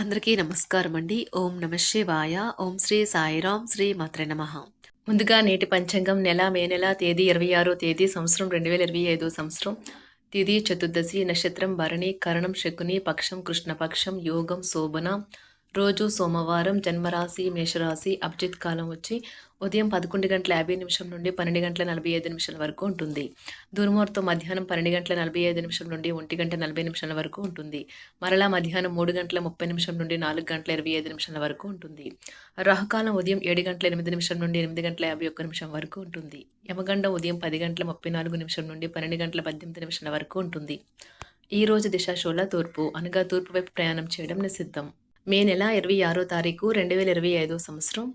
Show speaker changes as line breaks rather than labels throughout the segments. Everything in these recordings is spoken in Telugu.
అందరికీ నమస్కారం అండి ఓం నమ శివాయ. ఓం శ్రీ సాయిరాం శ్రీ మాత్ర నమ. ముందుగా నేటి పంచాంగం నెల మే నెల తేదీ ఇరవై ఆరో తేదీ సంవత్సరం రెండు వేల ఇరవై ఐదో సంవత్సరం. తిథి చతుర్దశి నక్షత్రం భరణి కరణం శకుని పక్షం కృష్ణపక్షం యోగం శోభన. రోజు సోమవారం జన్మరాశి మేషరాశి అభిజిత్ కాలం వచ్చి ఉదయం పదకొండు గంటల యాభై నిమిషం నుండి పన్నెండు గంటల నలభై ఐదు నిమిషాల వరకు ఉంటుంది. దుర్ముహూర్తం మధ్యాహ్నం పన్నెండు గంటల నలభై ఐదు నిమిషం నుండి ఒంటి గంట నలభై నిమిషాల వరకు ఉంటుంది. మరలా మధ్యాహ్నం మూడు గంటల ముప్పై నిమిషం నుండి నాలుగు గంటల ఇరవై ఐదు నిమిషాల వరకు ఉంటుంది. రాహుకాలం ఉదయం ఏడు గంటల ఎనిమిది నిమిషం నుండి ఎనిమిది గంటల యాభై ఒక్క నిమిషం వరకు ఉంటుంది. యమగండం ఉదయం పది గంటల ముప్పై నాలుగు నిమిషం నుండి పన్నెండు గంటల పద్దెనిమిది నిమిషాల వరకు ఉంటుంది. ఈ రోజు దిశాశూల తూర్పు అనగా తూర్పు వైపు ప్రయాణం చేయడం నిషిద్ధం. మే నెల ఇరవై ఆరో తారీఖు రెండు వేల ఇరవై ఐదో సంవత్సరం.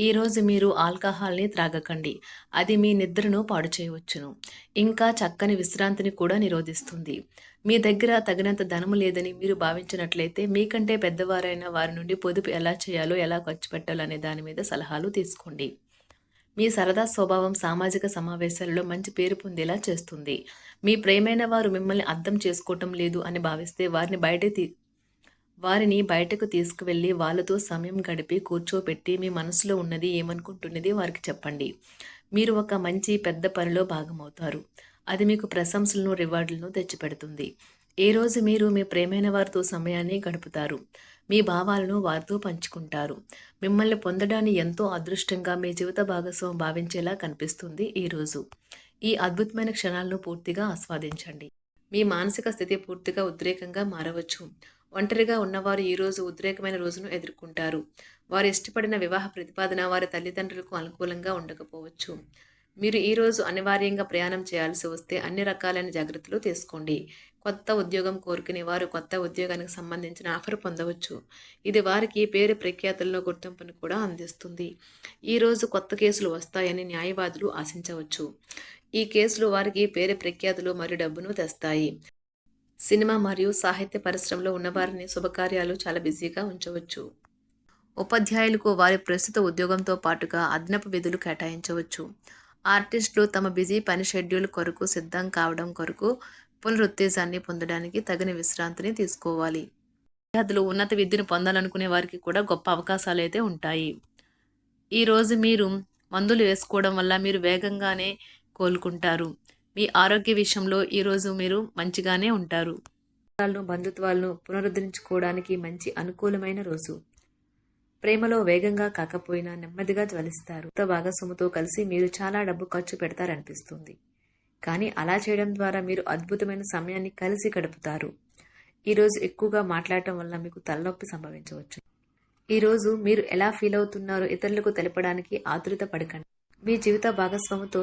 ఈరోజు మీరు ఆల్కహాల్ని త్రాగకండి. అది మీ నిద్రను పాడు చేయవచ్చును. ఇంకా చక్కని విశ్రాంతిని కూడా నిరోధిస్తుంది. మీ దగ్గర తగినంత ధనము లేదని మీరు భావించినట్లయితే మీకంటే పెద్దవారైన వారి నుండి పొదుపు ఎలా చేయాలో ఎలా ఖర్చు పెట్టాలో అనే దాని మీద సలహాలు తీసుకోండి. మీ సరదా స్వభావం సామాజిక సమావేశాలలో మంచి పేరు పొందేలా చేస్తుంది. మీ ప్రేమైన వారు మిమ్మల్ని అర్థం చేసుకోవటం లేదు అని భావిస్తే వారిని బయట తీ వారిని బయటకు తీసుకువెళ్ళి వాళ్ళతో సమయం గడిపి కూర్చోపెట్టి మీ మనసులో ఉన్నది ఏమనుకుంటున్నది వారికి చెప్పండి. మీరు ఒక మంచి పెద్ద పనిలో భాగమవుతారు. అది మీకు ప్రశంసలను రివార్డులను తెచ్చిపెడుతుంది. ఏ రోజు మీరు మీ ప్రేమైన వారితో సమయాన్ని గడుపుతారు. మీ భావాలను వారితో పంచుకుంటారు. మిమ్మల్ని పొందడాన్ని ఎంతో అదృష్టంగా మీ జీవిత భాగస్వామి భావించేలా కనిపిస్తుంది ఈరోజు ఈ అద్భుతమైన క్షణాలను పూర్తిగా ఆస్వాదించండి. మీ మానసిక స్థితి పూర్తిగా ఉద్రేకంగా మారవచ్చు. ఒంటరిగా ఉన్నవారు ఈరోజు ఉద్రేకమైన రోజును ఎదుర్కొంటారు. వారు ఇష్టపడిన వివాహ ప్రతిపాదన వారి తల్లిదండ్రులకు అనుకూలంగా ఉండకపోవచ్చు. మీరు ఈరోజు అనివార్యంగా ప్రయాణం చేయాల్సి వస్తే అన్ని రకాలైన జాగ్రత్తలు తీసుకోండి. కొత్త ఉద్యోగం కోరుకునే వారు కొత్త ఉద్యోగానికి సంబంధించిన ఆఫర్ పొందవచ్చు. ఇది వారికి పేరు ప్రఖ్యాతుల్లో గుర్తింపును కూడా అందిస్తుంది. ఈరోజు కొత్త కేసులు వస్తాయని న్యాయవాదులు ఆశించవచ్చు. ఈ కేసులు వారికి పేరు ప్రఖ్యాతులు మరియు డబ్బును తెస్తాయి. సినిమా మరియు సాహిత్య పరిశ్రమలో ఉన్నవారిని శుభకార్యాలు చాలా బిజీగా ఉంచవచ్చు. ఉపాధ్యాయులకు వారి ప్రస్తుత ఉద్యోగంతో పాటుగా అదనపు విధులు కేటాయించవచ్చు. ఆర్టిస్టులు తమ బిజీ పని షెడ్యూల్ కొరకు సిద్ధం కావడం కొరకు పునరుత్తేజాన్ని పొందడానికి తగిన విశ్రాంతిని తీసుకోవాలి. విద్యార్థులు ఉన్నత విద్యను పొందాలనుకునే వారికి కూడా గొప్ప అవకాశాలు అయితే ఉంటాయి. ఈరోజు మీరు మందులు వేసుకోవడం వల్ల మీరు వేగంగానే కోలుకుంటారు. మీ ఆరోగ్య విషయంలో ఈరోజు మీరు మంచిగానే ఉంటారు. బంధుత్వాలను పునరుద్ధరించుకోవడానికి మంచి అనుకూలమైన రోజు. ప్రేమలో వేగంగా కాకపోయినా నెమ్మదిగా జ్వలిస్తారు. కొత్త భాగస్వామితో కలిసి మీరు చాలా డబ్బు ఖర్చు పెడతారనిపిస్తుంది. కానీ అలా చేయడం ద్వారా మీరు అద్భుతమైన సమయాన్ని కలిసి గడుపుతారు. ఈరోజు ఎక్కువగా మాట్లాడటం వల్ల మీకు తలనొప్పి సంభవించవచ్చు. ఈరోజు మీరు ఎలా ఫీల్ అవుతున్నారో ఇతరులకు తెలపడానికి ఆతురత పడకండి. మీ జీవిత భాగస్వామితో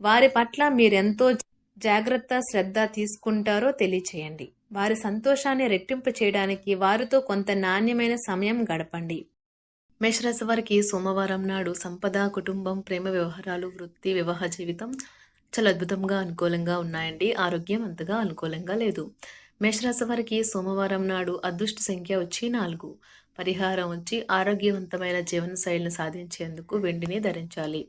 వారి పట్ల మీరెంతో జాగ్రత్త శ్రద్ధ తీసుకుంటారో తెలియచేయండి. వారి సంతోషాన్ని రెట్టింపు చేయడానికి వారితో కొంత నాణ్యమైన సమయం గడపండి. మేషరాశి వారికి సోమవారం నాడు సంపద కుటుంబం ప్రేమ వ్యవహారాలు వృత్తి వివాహ జీవితం చాలా అద్భుతంగా అనుకూలంగా ఉన్నాయండి. ఆరోగ్యం అంతగా అనుకూలంగా లేదు. మేషరాశి వారికి సోమవారం నాడు అదృష్ట సంఖ్య వచ్చి నాలుగు. పరిహారం వచ్చి ఆరోగ్యవంతమైన జీవన శైలిని సాధించేందుకు వెండిని ధరించాలి.